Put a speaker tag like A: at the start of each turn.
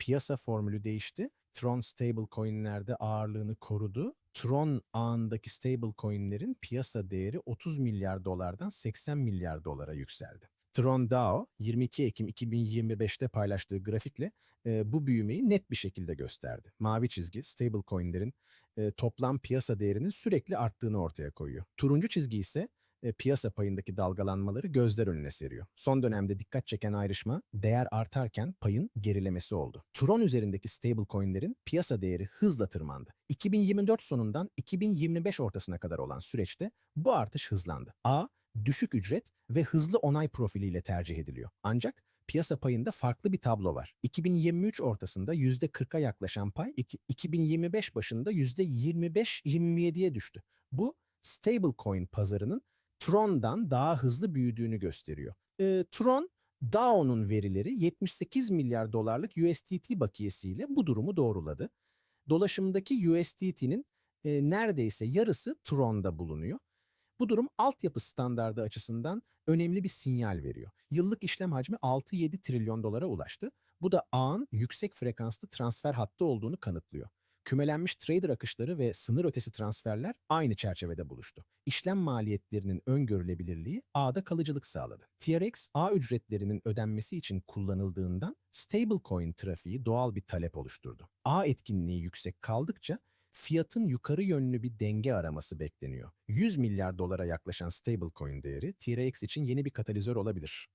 A: piyasa formülü değişti. Tron stablecoin'lerde ağırlığını korudu. Tron ağındaki stablecoin'lerin piyasa değeri 30 milyar dolardan 80 milyar dolara yükseldi. Tron DAO 22 Ekim 2025'te paylaştığı grafikle e, bu büyümeyi net bir şekilde gösterdi. Mavi çizgi stablecoin'lerin e, toplam piyasa değerinin sürekli arttığını ortaya koyuyor. Turuncu çizgi ise e, piyasa payındaki dalgalanmaları gözler önüne seriyor. Son dönemde dikkat çeken ayrışma değer artarken payın gerilemesi oldu. Tron üzerindeki stablecoin'lerin piyasa değeri hızla tırmandı. 2024 sonundan 2025 ortasına kadar olan süreçte bu artış hızlandı. A, düşük ücret ve hızlı onay profiliyle tercih ediliyor. Ancak piyasa payında farklı bir tablo var. 2023 ortasında %40'a yaklaşan pay iki- 2025 başında %25-27'ye düştü. Bu stablecoin pazarının Tron'dan daha hızlı büyüdüğünü gösteriyor. Ee, Tron, DAO'nun verileri 78 milyar dolarlık USDT bakiyesiyle bu durumu doğruladı. Dolaşımdaki USDT'nin e, neredeyse yarısı Tron'da bulunuyor. Bu durum altyapı standardı açısından önemli bir sinyal veriyor. Yıllık işlem hacmi 6-7 trilyon dolara ulaştı. Bu da ağın yüksek frekanslı transfer hattı olduğunu kanıtlıyor. Kümelenmiş trader akışları ve sınır ötesi transferler aynı çerçevede buluştu. İşlem maliyetlerinin öngörülebilirliği ağda kalıcılık sağladı. TRX ağ ücretlerinin ödenmesi için kullanıldığından stablecoin trafiği doğal bir talep oluşturdu. Ağ etkinliği yüksek kaldıkça fiyatın yukarı yönlü bir denge araması bekleniyor. 100 milyar dolara yaklaşan stablecoin değeri TRX için yeni bir katalizör olabilir.